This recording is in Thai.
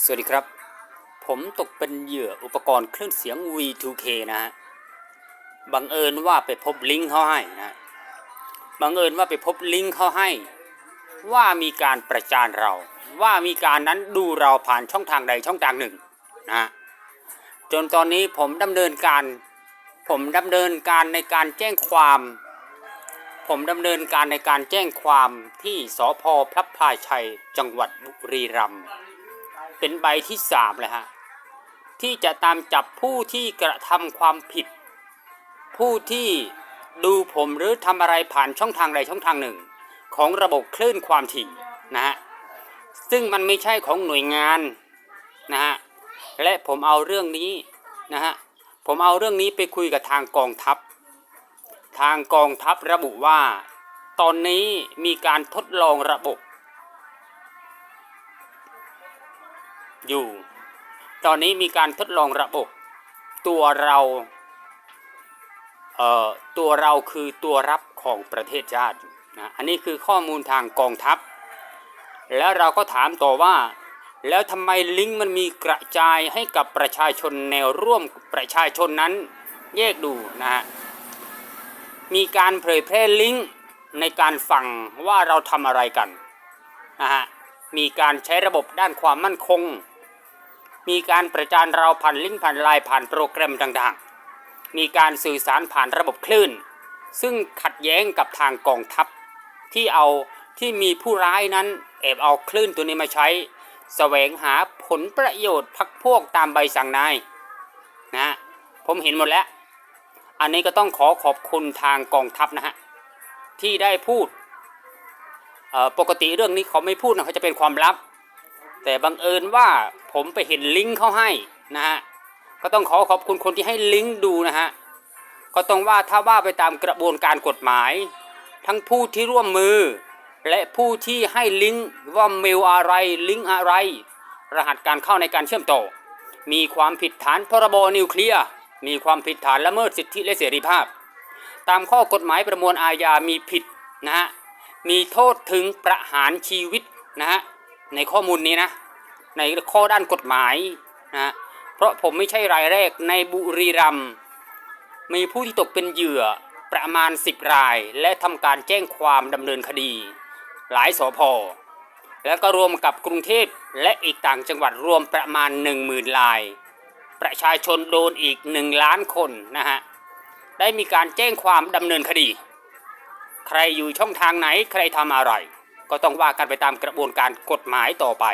สวัสดีครับ ผมตกเป็นเหยื่ออุปกรณ์เครื่องเสียง V2K นะฮะ บังเอิญว่าไปพบลิงก์เขาให้นะฮะบังเอิญว่าไปพบลิงก์เขาให้ ว่ามีการประจานเรา ว่ามีการนั้นดูเราผ่านช่องทางใดช่องทางหนึ่งนะฮะจนตอนนี้ผมดำเนินการ ผมดำเนินการในการแจ้งความ ผมดำเนินการในการแจ้งความที่สพพระพลาชัย จังหวัดบุรีรัมย์ เป็นใบที่สามเลยฮะที่จะตามจับผู้ที่กระทำความผิด ผู้ที่ดูผมหรือทำอะไรผ่านช่องทางใดช่องทางหนึ่ง ของระบบคลื่นความถี่นะฮะซึ่งมันไม่ใช่ของหน่วยงานนะฮะและผมเอาเรื่องนี้นะฮะผมเอาเรื่องนี้ไปคุยกับทางกองทัพ ทางกองทัพระบุว่า ตอนนี้มีการทดลองระบบ อยู่ ตอนนี้มีการทดลองระบบ ตัวเราเอ่อตัวเราคือตัวรับของประเทศชาติอนะอันนี้คือข้อมูลทางกองทัพ แล้วเราก็ถามต่อว่า แล้วทำไมลิงก์มันมีกระจายให้กับประชาชนแนวร่วมประชาชนนั้นแยกดูนะฮะมีการเผยแพร่ลิงก์ในการฟังว่าเราทำอะไรกันนะฮะมีการใช้ระบบด้านความมั่นคง มีการประจานเราผ่านลิงก์ผ่านไลน์ผ่านโปรแกรมต่างๆ มีการสื่อสารผ่านระบบคลื่น ซึ่งขัดแย้งกับทางกองทัพ ที่เอาที่มีผู้ร้ายนั้นแอบเอาคลื่นตัวนี้มาใช้แสวงหาผลประโยชน์พักพวกตามใบสั่งนายนะผมเห็นหมดแล้ว อันนี้ก็ต้องขอขอบคุณทางกองทัพนะฮะที่ได้พูดปกติเรื่องนี้เขาไม่พูดนะเขาจะเป็นความลับ แต่บังเอิญว่าผมไปเห็นลิงก์เขาให้นะฮะก็ต้องขอขอบคุณคนที่ให้ลิงก์ดูนะฮะก็ต้องว่าถ้าว่าไปตามกระบวนการกฎหมาย ทั้งผู้ที่ร่วมมือ และผู้ที่ให้ลิงก์ว่าเมลอะไรลิงก์อะไร รหัสการเข้าในการเชื่อมต่อ มีความผิดฐานพรบนิวเคลียร์มีความผิดฐานละเมิดสิทธิและเสรีภาพ ตามข้อกฎหมายประมวลอาญามีผิดนะฮะมีโทษถึงประหารชีวิตนะฮะ ในข้อมูลนี้นะ ในข้อด้านกฎหมายนะเพราะผมไม่ใช่รายแรกในบุรีรัมย์มีผู้ที่ตกเป็นเหยื่อประมาณ 10 ราย และทำการแจ้งความดำเนินคดี หลายสพแล้วก็รวมกับกรุงเทพและอีกต่างจังหวัดรวมประมาณ 10,000ราย ประชาชนโดนอีก 1 ล้านคนนะฮะได้มีการแจ้งความดำเนินคดี ใครอยู่ช่องทางไหนใครทำอะไร ก็ต้องว่ากันไปตามกระบวนการกฎหมายต่อไป